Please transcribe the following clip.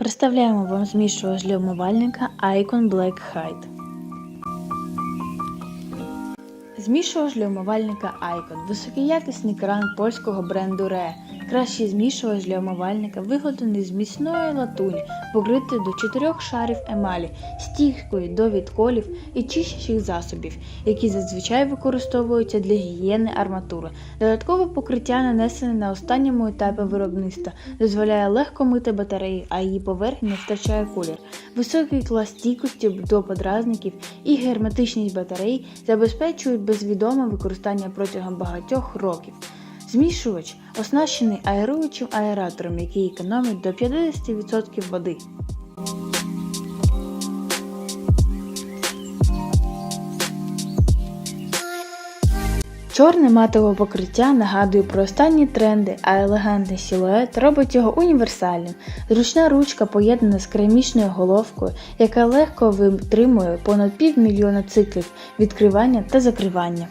Представляємо вам змішувач для умивальника Icon Black Hide. Змішувач для умивальника Icon. Високоякісний кран польського бренду RE. Кращий змішувач для умивальника виготовлений з міцної латуні, покритий до 4 шарів емалі, стійкою до відколів і чищачих засобів, які зазвичай використовуються для гігієни арматури. Додаткове покриття, нанесене на останньому етапі виробництва, дозволяє легко мити батареї, а її поверхня не втрачає колір. Високий клас стійкості до подразників і герметичність батарей забезпечують безвідоме використання протягом багатьох років. Змішувач оснащений аеруючим аератором, який економить до 50% води. Чорне матове покриття нагадує про останні тренди, а елегантний силует робить його універсальним. Зручна ручка поєднана з керамічною головкою, яка легко витримує понад півмільйона циклів відкривання та закривання.